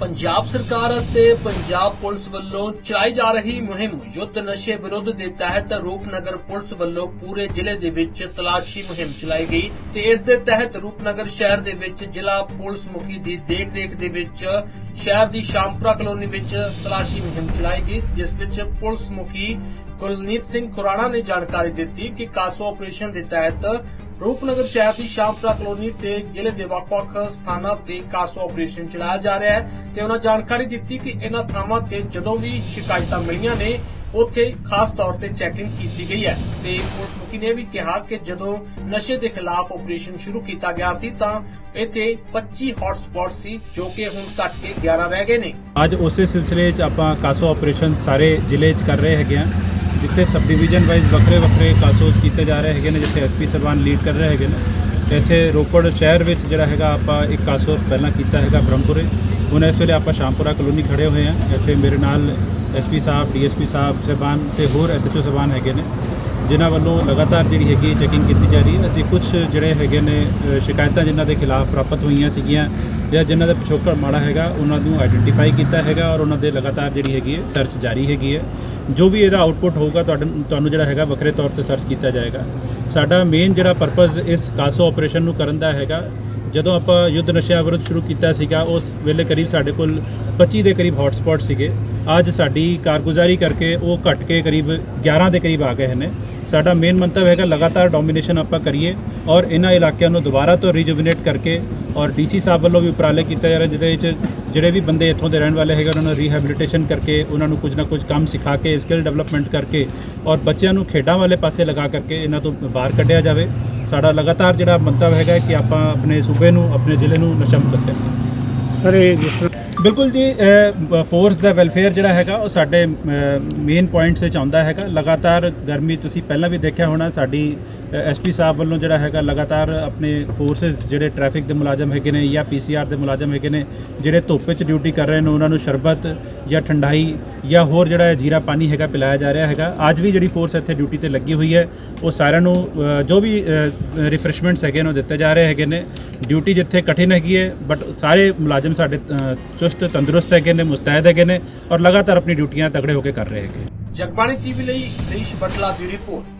ਪੰਜਾਬ ਸਰਕਾਰ ਅਤੇ ਪੰਜਾਬ ਪੁਲਿਸ ਵੱਲੋਂ ਚਲਾਈ ਜਾ ਰਹੀ ਮੁਹਿੰਮ ਯੁੱਧ ਨਸ਼ੇ ਵਿਰੁੱਧ ਦੇ ਤਹਿਤ ਰੂਪਨਗਰ ਪੁਲਿਸ ਵੱਲੋਂ ਪੂਰੇ ਜ਼ਿਲ੍ਹੇ ਦੇ ਵਿੱਚ ਤਲਾਸ਼ੀ ਮੁਹਿੰਮ ਚਲਾਈ ਗਈ ਤੇ ਇਸ ਦੇ ਤਹਿਤ ਰੂਪਨਗਰ ਸ਼ਹਿਰ ਦੇ ਵਿੱਚ ਜ਼ਿਲ੍ਹਾ ਪੁਲਿਸ ਮੁਖੀ ਦੀ ਦੇਖਰੇਖ ਦੇ ਵਿੱਚ ਸ਼ਹਿਰ ਦੀ ਸ਼ਾਮਪੁਰਾ ਕਲੋਨੀ ਵਿੱਚ ਤਲਾਸ਼ੀ ਮੁਹਿੰਮ ਚਲਾਈ ਗਈ, ਜਿਸ ਵਿੱਚ ਪੁਲਿਸ ਮੁਖੀ ਕੁਲਨੀਤ ਸਿੰਘ ਖੁਰਾਣਾ ਨੇ ਜਾਣਕਾਰੀ ਦਿੱਤੀ ਕਿ ਕਾਸੋ ਆਪਰੇਸ਼ਨ ਦੇ ਤਹਿਤ ਰੂਪਨਗਰ ਸ਼ਹਿਰ ਦੀ ਸ਼ਾਮਪੁਰਾ ਕਲੋਨੀ ਤੇ ਜ਼ਿਲ੍ਹੇ ਦੇ ਵੱਖ-ਵੱਖ ਸਥਾਨਾਂ ਤੇ ਕਾਸੋ ਆਪਰੇਸ਼ਨ ਚਲਾਇਆ ਜਾ ਰਿਹਾ ਹੈ ਤੇ ਉਹਨਾਂ ਜਾਣਕਾਰੀ ਦਿੱਤੀ ਕਿ ਇਹਨਾਂ ਥਾਵਾਂ ਤੇ ਜਦੋਂ ਵੀ ਸ਼ਿਕਾਇਤਾਂ ਮਿਲੀਆਂ ਨੇ, ਉੱਥੇ ਖਾਸ ਤੌਰ ਤੇ ਚੈਕਿੰਗ ਕੀਤੀ ਗਈ ਹੈ ਤੇ ਪੁਲਿਸ ਮੁਖੀ ਨੇ ਵੀ ਕਿਹਾ ਕਿ ਜਦੋਂ ਨਸ਼ੇ ਦੇ ਖਿਲਾਫ ਆਪਰੇਸ਼ਨ ਸ਼ੁਰੂ ਕੀਤਾ ਗਿਆ ਸੀ ਤਾਂ ਇੱਥੇ 25 ਹੌਟ ਸਪੌਟ ਸੀ ਜੋ ਕਿ ਹੁਣ ਘਟ ਕੇ 11 ਰਹਿ ਗਏ ਨੇ। ਅੱਜ ਉਸੇ ਸਿਲਸਿਲੇ 'ਚ ਆਪਾਂ ਕਾਸੋ ਆਪਰੇਸ਼ਨ ਸਾਰੇ ਜ਼ਿਲ੍ਹੇ 'ਚ ਕਰ ਰਹੇ ਹੈਗੇ ਆ ਜਿੱਥੇ ਸਬ ਡਿਵੀਜ਼ਨ ਵਾਈਜ਼ ਵੱਖਰੇ ਵੱਖਰੇ ਕਾਸੋਸ ਕੀਤੇ ਜਾ ਰਹੇ ਹੈਗੇ ਨੇ, ਜਿੱਥੇ ਐਸਪੀ ਸਰਵਾਨ ਲੀਡ ਕਰ ਰਹੇ ਹੈਗੇ ਨੇ, ਤੇ ਇੱਥੇ ਰੋਪੜ ਸ਼ਹਿਰ ਵਿੱਚ ਜਿਹੜਾ ਹੈਗਾ ਆਪਾਂ ਇੱਕ ਕਾਸੋ ਪਹਿਲਾਂ ਕੀਤਾ ਹੈਗਾ ਬ੍ਰਹਮਪੁਰੇ। ਹੁਣ ਇਸ ਵੇਲੇ ਆਪਾਂ ਸ਼ਾਮਪੁਰਾ ਕਲੋਨੀ ਖੜੇ ਹੋਏ ਆ ਇੱਥੇ ਮੇਰੇ ਨਾਲ ਐਸਪੀ ਸਾਹਿਬ ਡੀਐਸਪੀ ਸਾਹਿਬ ਸਰਬਾਨ ਤੇ ਹੋਰ ਐਸਐਚਓ ਸਰਬਾਨ ਹੈਗੇ ਨੇ, ਜਿਨ੍ਹਾਂ ਵੱਲੋਂ ਲਗਾਤਾਰ ਜਿਹੜੀ ਹੈਗੀ ਚੈਕਿੰਗ ਕੀਤੀ ਜਾ ਰਹੀ ਹੈ। ਅਸੀਂ ਕੁਝ ਜਿਹੜੇ ਹੈਗੇ ਨੇ ਸ਼ਿਕਾਇਤਾਂ ਜਿਨ੍ਹਾਂ ਦੇ ਖਿਲਾਫ ਪ੍ਰਾਪਤ ਹੋਈਆਂ ਸੀਗੀਆਂ ਜਾਂ ਜਿਨ੍ਹਾਂ ਦਾ ਪਿਛੋਕੜ ਮਾੜਾ ਹੈਗਾ, ਉਹਨਾਂ ਨੂੰ ਆਈਡੈਂਟੀਫਾਈ ਕੀਤਾ ਹੈਗਾ ਔਰ ਉਹਨਾਂ ਦੇ ਲਗਾਤਾਰ ਜਿਹੜੀ ਹੈਗੀ ਹੈ ਸਰਚ ਜਾਰੀ ਹੈਗੀ ਹੈ। ਜੋ ਵੀ ਇਹਦਾ ਆਊਟਪੁੱਟ ਹੋਊਗਾ ਤੁਹਾਡੇ ਤੁਹਾਨੂੰ ਜਿਹੜਾ ਹੈਗਾ ਵੱਖਰੇ ਤੌਰ ਤੇ ਸਰਚ ਕੀਤਾ ਜਾਏਗਾ। ਸਾਡਾ ਮੇਨ ਜਿਹੜਾ ਪਰਪਸ ਇਸ ਕਾਸੋ ਆਪਰੇਸ਼ਨ ਨੂੰ ਕਰਨ ਦਾ ਹੈਗਾ, ਜਦੋਂ ਆਪਾਂ ਯੁੱਧ ਨਸ਼ਿਆਂ ਵਿਰੁੱਧ ਸ਼ੁਰੂ ਕੀਤਾ ਸੀਗਾ, ਉਸ ਵੇਲੇ ਕਰੀਬ ਸਾਡੇ ਕੋਲ 25 ਦੇ ਕਰੀਬ ਹੌਟਸਪੌਟ ਸੀਗੇ। ਅੱਜ ਸਾਡੀ ਕਾਰਗੁਜ਼ਾਰੀ ਕਰਕੇ ਉਹ ਘਟ ਕੇ ਕਰੀਬ 11 ਦੇ ਕਰੀਬ ਆ ਗਏ ਨੇ। ਸਾਡਾ ਮੇਨ ਮੰਤਵ ਹੈਗਾ ਲਗਾਤਾਰ ਡੋਮੀਨੇਸ਼ਨ ਆਪਾਂ ਕਰੀਏ ਔਰ ਇਹਨਾਂ ਇਲਾਕਿਆਂ ਨੂੰ ਦੁਬਾਰਾ ਤੋਂ ਰੀਜੂਵਿਨੇਟ ਕਰਕੇ ਔਰ ਡੀਸੀ ਸਾਹਿਬ ਵੱਲੋਂ ਵੀ ਉਪਰਾਲੇ ਕੀਤਾ ਜਾ ਰਿਹਾ ਜਿਹਦੇ ਵਿੱਚ ਜਿਹੜੇ ਵੀ ਬੰਦੇ ਇੱਥੋਂ ਦੇ ਰਹਿਣ ਵਾਲੇ ਹੈਗੇ, ਉਹਨਾਂ ਨੂੰ ਰੀਹੈਬਿਲਿਟੇਸ਼ਨ ਕਰਕੇ, ਉਹਨਾਂ ਨੂੰ ਕੁਝ ਨਾ ਕੁਝ ਕੰਮ ਸਿਖਾ ਕੇ ਸਕਿੱਲ ਡਿਵੈਲਪਮੈਂਟ ਕਰਕੇ ਔਰ ਬੱਚਿਆਂ ਨੂੰ ਖੇਡਾਂ ਵਾਲੇ ਪਾਸੇ ਲਗਾ ਕਰਕੇ ਇਹਨਾਂ ਤੋਂ ਬਾਹਰ ਕੱਢਿਆ ਜਾਵੇ। ਸਾਡਾ ਲਗਾਤਾਰ ਜਿਹੜਾ ਮੰਤਵ ਹੈਗਾ ਕਿ ਆਪਾਂ ਆਪਣੇ ਸੂਬੇ ਨੂੰ, ਆਪਣੇ ਜ਼ਿਲ੍ਹੇ ਨੂੰ ਨਸ਼ਾ ਮੁਕਤ ਕਰੀਏ। ਸਰ, ਇਹ ਜਿਸ ਬਿਲਕੁਲ ਜੀ ਫੋਰਸ ਦਾ ਵੈਲਫੇਅਰ ਜਿਹੜਾ ਹੈਗਾ ਉਹ ਸਾਡੇ ਮੇਨ ਪੁਆਇੰਟਸ ਵਿੱਚ ਆਉਂਦਾ ਹੈਗਾ। ਲਗਾਤਾਰ ਗਰਮੀ ਤੁਸੀਂ ਪਹਿਲਾਂ ਵੀ ਦੇਖਿਆ ਹੋਣਾ ਸਾਡੀ ਐਸਪੀ ਸਾਹਿਬ ਵੱਲੋਂ ਜਿਹੜਾ ਹੈਗਾ ਲਗਾਤਾਰ ਆਪਣੇ ਫੋਰਸਸ ਜਿਹੜੇ ਟ੍ਰੈਫਿਕ ਦੇ ਮੁਲਾਜ਼ਮ ਹੈਗੇ ਨੇ ਜਾਂ ਪੀਸੀਆਰ ਦੇ ਮੁਲਾਜ਼ਮ ਹੈਗੇ ਨੇ ਜਿਹੜੇ ਧੁੱਪ ਵਿੱਚ ਡਿਊਟੀ ਕਰ ਰਹੇ ਨੇ ਉਹਨਾਂ ਨੂੰ ਸ਼ਰਬਤ ਜਾਂ ਠੰਡਾਈ ਜਾਂ ਹੋਰ ਜਿਹੜਾ ਜੀਰਾ ਪਾਣੀ ਹੈਗਾ ਪਿਲਾਇਆ ਜਾ ਰਿਹਾ ਹੈਗਾ। ਅੱਜ ਵੀ ਜਿਹੜੀ ਫੋਰਸ ਇੱਥੇ ਡਿਊਟੀ ਤੇ ਲੱਗੀ ਹੋਈ ਹੈ ਉਹ ਸਾਰਿਆਂ ਨੂੰ ਜੋ ਵੀ ਰਿਫਰੈਸ਼ਮੈਂਟਸ ਹੈਗੇ ਨੇ ਉਹ ਦਿੱਤੇ ਜਾ ਰਹੇ ਹੈਗੇ ਨੇ। ਡਿਊਟੀ ਜਿੱਥੇ ਕਠਿਨ ਹੈਗੀ ਹੈ ਬਟ ਸਾਰੇ ਮੁਲਾਜ਼ਮ ਸਾਡੇ ਅ, ਚੁਸਤ, ਤੰਦਰੁਸਤ ਹੈਗੇ ਨੇ, ਮੁਸਤੈਦ ਹੈਗੇ ਨੇ ਔਰ ਲਗਾਤਾਰ ਆਪਣੀ ਡਿਊਟੀਆਂ ਤਗੜੇ ਹੋ ਕੇ ਕਰ ਰਹੇ ਹੈਗੇ। ਜਗਬਾਣੀ ਟੀਵੀ ਲਈ ਹਰੀਸ਼ ਬਟਲਾ ਦੀ ਰਿਪੋਰਟ।